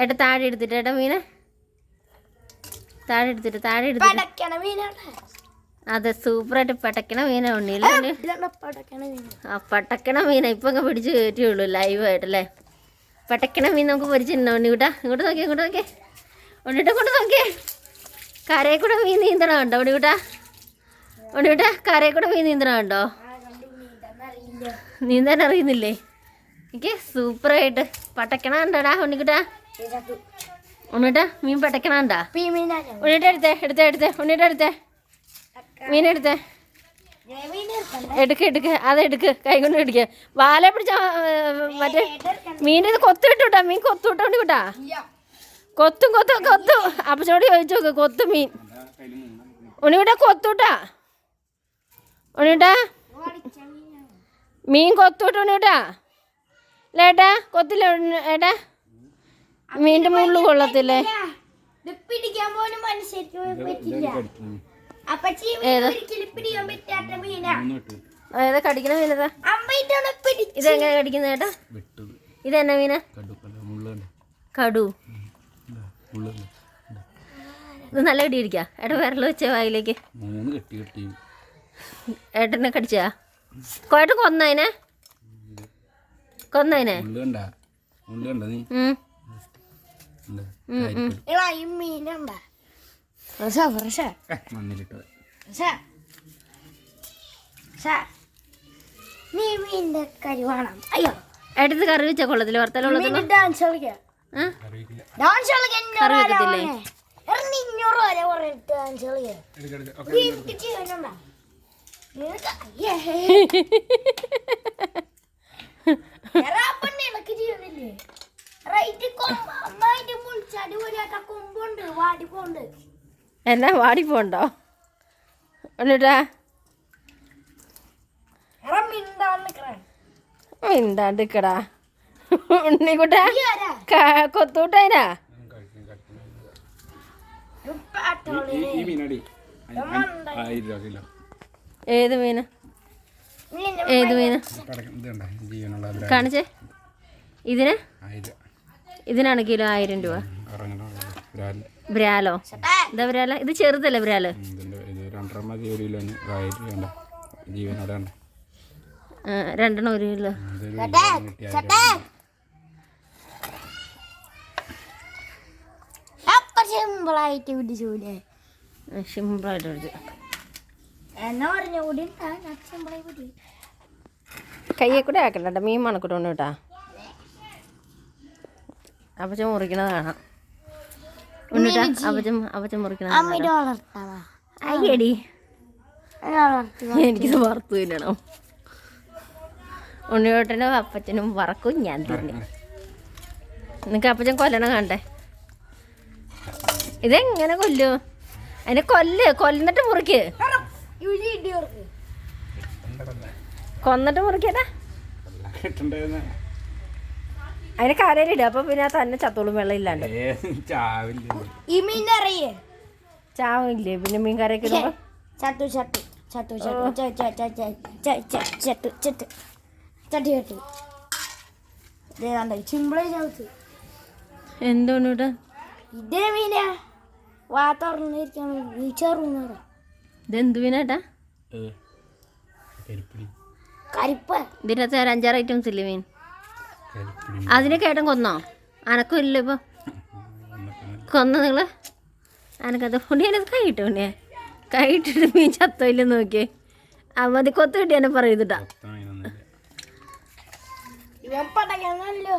ഏട്ടാ താഴെ എടുത്തിട്ട് ഏട്ടാ മീനെ. താഴെ എടുത്തിട്ട് താഴെ എടുത്തിട്ട്. അതെ സൂപ്പറായിട്ട് പടക്കണ മീന ഉണ്ണിയില്ല ആ പടക്കണ മീന. ഇപ്പൊ അങ്ങ് പിടിച്ച് കയറ്റിയുള്ളൂ ലൈവായിട്ടല്ലേ പടക്കണ മീൻ നമുക്ക് പൊരിച്ചിട്ടുണ്ടോ ഉണ്ണി കൂട്ടാ ഇങ്ങോട്ട് നോക്കിയേ ഇങ്ങോട്ട് നോക്കിയേ. ഉണ്ണിട്ട് കൊണ്ട് നോക്കിയേ. കരയിൽ കൂടെ മീൻ നീന്തണം ഉണ്ടോ ഉണ്ണി കൂട്ടാ? ഉണ്ണി കൂട്ടാ കരയിൽ കൂടെ മീൻ നീന്തണം ഉണ്ടോ നീന്താൻ അറിയുന്നില്ലേ? എനിക്ക് സൂപ്പറായിട്ട് പടക്കണ ഉണ്ടോടാ ഉണ്ണിക്കുട്ടാ ഉണ്ണിട്ടാ മീൻ മീനാണ് ഉണ്ണിട്ട് എടുത്തേ എടുത്തേ എടുത്തേ ഉണ്ണിട്ട് എടുത്തേ. മീൻ എടുത്തേ. എടുക്ക് എടുക്ക് അത് എടുക്ക്. കൈ കൊണ്ട് എടുക്ക് വാല പിടിച്ച മറ്റേ മീൻ ഇത് കൊത്തു വിട്ടുട്ടാ മീൻ കൊത്തു വിട്ടോണ്ട് വിട്ടാ. കൊത്തും കൊത്തും കൊത്തും. അപ്പച്ചോട് ചോദിച്ചു നോക്ക് കൊത്തു മീൻ. ഉണ്ണിവിട്ടാ കൊത്തുട്ടാ ഉണ്ണിട്ടാ മീൻ കൊത്തുവിട്ട് ഇല്ല ഏട്ടാ കൊത്തില്ല ഏട്ടാ. മീന്റെ മുകളിൽ കൊള്ളത്തില്ലേ? പിടിക്കാൻ പോലും മനുഷ്യർക്ക് പറ്റില്ല. അപ്പച്ചി ഏത്? ഒരിക്കലും പിടിക്കാൻ പറ്റാത്ത മീനാ. ഏതാ കടിക്കണ മീനതാ ഇതെങ്ങനെ കടിക്കുന്ന ചേട്ടാ ഇതെന്നാ മീന? കടു. ഇത് നല്ല കടിയിരിക്കാ ഏട്ടാ വിരൽ വെച്ച വായിലേക്ക്. മൂന്ന് കെട്ടി കെട്ടി. ഏട്ടനെ കടിച്ചാ? കോയട്ട് കൊന്നതിനെ കൊന്നതിനെ മുള്ളുണ്ട മുള്ളുണ്ട നീ? ഉം. മീനുണ്ടാ റസാ റസാ ഏ, മണ്ണിലിട്ടത് റസാ നീ മീനിന്റെ കരി വേണം. അയ്യോ. ഏട്ടത് കറി വെച്ച കൊള്ളത്തില്ല മീൻ ഡാൻസ് കളിക്കാം. ഡാൻസ് കളിക്കാൻ കറി വെക്കത്തില്ലേ? ഇഞ്ഞൂറ് വരെ പറഞ്ഞിട്ട് ഡാൻസ് കളിക്കാം. നീ എനിക്ക് ചെയ്യുന്നില്ലേ റൈറ്റ് കൊമ്പ് എന്നാ വാടിപ്പോണ്ടോ നിക്കറേ മിണ്ടാണ്ടിക്കടാ. ഉണ്ണിക്കുട്ടാ കൊത്തൂട്ടേനാ? ഏത് മീന്? ഏത് മീന? കാണിച്ചേ. ഇതിന്? ഇതിനാണ് കിലോ ആയിരം രൂപ. ബ്രാൽ? എന്താ ബ്രാല. ഇത് ചെറുതല്ലേ ബ്രാൽ? രണ്ടര മതി ഒരു ജീവനോടെ രണ്ടെണ്ണം ഒരു കിലോ. സിമ്പിളായിട്ട് എന്നാ പറഞ്ഞ കൂടി? സിമ്പിളായി പിടി കയ്യെ കൂടെ ആക്കണ്ട മീൻ മണക്കൂട്ടോണ്ട് കേട്ടാ. അപ്പച്ച മുറിക്കണത് കാണാം. ഉണ്ണിട്ടാ അപ്പച്ച അപ്പച്ച മുറിക്കണത് കാണാം. അമ്മയുടെ വളർത്താവാ അയ്യടി. എനിക്കിത് വറുത്തു തിന്നണം. ഉണ്ണിയോട്ടനും അപ്പച്ചനും വറക്കും ഞാൻ തന്നെ. നിനക്ക് അപ്പച്ചൻ കൊല്ലണം കണ്ടേ? ഇതെങ്ങനെ കൊല്ലു? അതിനെ കൊല്ല് കൊല്ലിട്ട് മുറിക്ക്. കൊന്നിട്ട് മുറിക്കട്ടാ. അതിനെ കരയിലിടുക അപ്പൊ പിന്നെ തന്നെ ചത്തോളും വെള്ളം ഇല്ലാണ്ട്. ഈ മീനറിയേ ചാവില്ലേ പിന്നെ മീൻ കരയൊക്കെ ഇടുമ്പോ? ചത്തു ചത്തു ചത്തു ചത്തു ച- ച- ച- ച- ച- ച- ചത്തു ചട്ടി ചട്ടി. ചിമ്പിളെ ചവിട്ട്. എന്തുകൊണ്ട് ഇതേ മീനാ. വാ തുറന്നിരിക്കാൻ ചെറുന്നറ ഇതെന്ത് മീനാട്ടാ കരിപ്പ. ഇതിനകത്ത് അഞ്ചാറ് ഐറ്റംസ് ഇല്ലേ മീൻ? അതിനെ കേട്ടൻ കൊന്നോ? അനക്കും ഇല്ല ഇപ്പൊ. എന്നൊക്കെ കൊന്ന നിങ്ങൾ? അനക്കത് ഉണ്ണിയാനത് കൈയിട്ട് ഉണ്ണിയെ കൈയിട്ടിട്ട് മീൻ ചത്തോ ഇല്ല നോക്കിയേ മതി കൊത്തു കിട്ടിയാനെ പറയുന്നുട്ടാ. ഇവൻ പടങ്ങല്ലോ